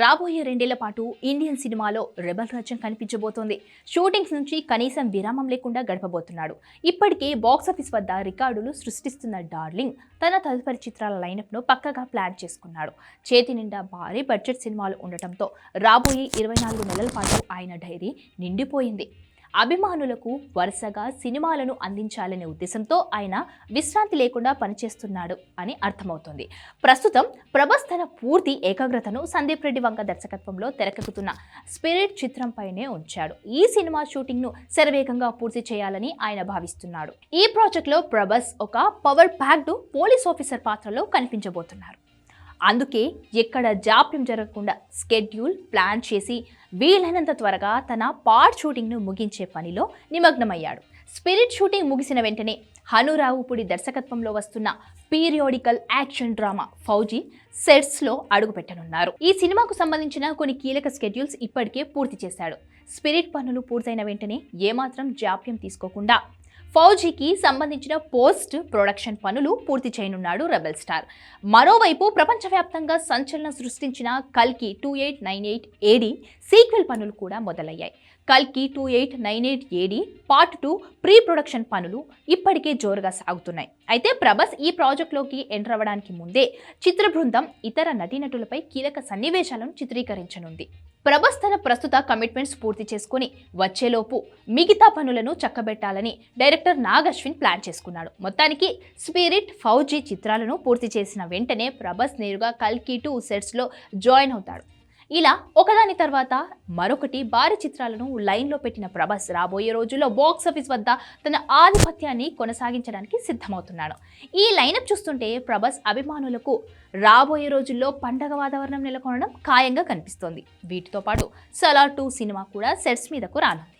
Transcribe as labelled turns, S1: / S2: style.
S1: రాబోయే రెండేళ్ళ పాటు ఇండియన్ సినిమాలో రెబల్ రాజ్యం కనిపించబోతోంది. షూటింగ్స్ నుంచి కనీసం విరామం లేకుండా గడపబోతున్నాడు. ఇప్పటికే బాక్సాఫీస్ వద్ద రికార్డులు సృష్టిస్తున్న డార్లింగ్ తన తదుపరి చిత్రాల లైనప్ను పక్కగా ప్లాన్ చేసుకున్నాడు. చేతి నిండా భారీ బడ్జెట్ సినిమాలు ఉండటంతో రాబోయే ఇరవై నాలుగు నెలల పాటు ఆయన డైరీ నిండిపోయింది. అభిమానులకు వరుసగా సినిమాలను అందించాలనే ఉద్దేశంతో ఆయన విశ్రాంతి లేకుండా పనిచేస్తున్నాడు అని అర్థమవుతుంది. ప్రస్తుతం ప్రభాస్ తన పూర్తి ఏకాగ్రతను సందీప్ రెడ్డి వంక దర్శకత్వంలో తెరకెక్కుతున్న స్పిరిట్ చిత్రంపైనే ఉంచాడు. ఈ సినిమా షూటింగ్ను శరవేగంగా పూర్తి చేయాలని ఆయన భావిస్తున్నాడు. ఈ ప్రాజెక్ట్లో ప్రభాస్ ఒక పవర్ ప్యాక్డ్ పోలీస్ ఆఫీసర్ పాత్రలో కనిపించబోతున్నారు. అందుకే ఎక్కడ జాప్యం జరగకుండా స్కెడ్యూల్ ప్లాన్ చేసి వీలైనంత త్వరగా తన పార్ట్ షూటింగ్ను ముగించే పనిలో నిమగ్నమయ్యాడు. స్పిరిట్ షూటింగ్ ముగిసిన వెంటనే హనురావుపుడి దర్శకత్వంలో వస్తున్న పీరియోడికల్ యాక్షన్ డ్రామా ఫౌజీ సెట్స్లో అడుగుపెట్టనున్నారు. ఈ సినిమాకు సంబంధించిన కొన్ని కీలక స్కెడ్యూల్స్ ఇప్పటికే పూర్తి చేశాడు. స్పిరిట్ పనులు పూర్తయిన వెంటనే ఏమాత్రం జాప్యం తీసుకోకుండా ఫౌజీకి సంబంధించిన పోస్ట్ ప్రొడక్షన్ పనులు పూర్తి చేయనున్నాడు రెబెల్ స్టార్. మరోవైపు ప్రపంచవ్యాప్తంగా సంచలనం సృష్టించిన కల్కి two eight nine eight AD sequel పనులు కూడా మొదలయ్యాయి. కల్కి two eight nine eight AD part two pre production పనులు ఇప్పటికే జోరుగా సాగుతున్నాయి. అయితే ప్రభాస్ ఈ ప్రాజెక్టులోకి ఎంటర్ అవ్వడానికి ముందే చిత్ర బృందం ఇతర నటీనటులపై కీలక సన్నివేశాలను చిత్రీకరించనుంది. ప్రభాస్ తన ప్రస్తుత కమిట్మెంట్స్ పూర్తి చేసుకుని వచ్చేలోపు మిగతా పనులను చక్కబెట్టాలని డైరెక్టర్ నాగ్ అశ్విన్ ప్లాన్ చేసుకున్నాడు. మొత్తానికి స్పిరిట్ ఫౌజీ చిత్రాలను పూర్తి చేసిన వెంటనే ప్రభాస్ నేరుగా కల్కి టూ సెట్స్లో జాయిన్ అవుతాడు. ఇలా ఒకదాని తర్వాత మరొకటి భారీ చిత్రాలను లైన్లో పెట్టిన ప్రభాస్ రాబోయే రోజుల్లో బాక్స్ ఆఫీస్ వద్ద తన ఆధిపత్యాన్ని కొనసాగించడానికి సిద్ధమవుతున్నాడు. ఈ లైనప్ చూస్తుంటే ప్రభాస్ అభిమానులకు రాబోయే రోజుల్లో పండగ వాతావరణం నెలకొనడం ఖాయంగా కనిపిస్తోంది. వీటితో పాటు సలార్ టూ సినిమా కూడా సెట్స్ మీదకు రానుంది.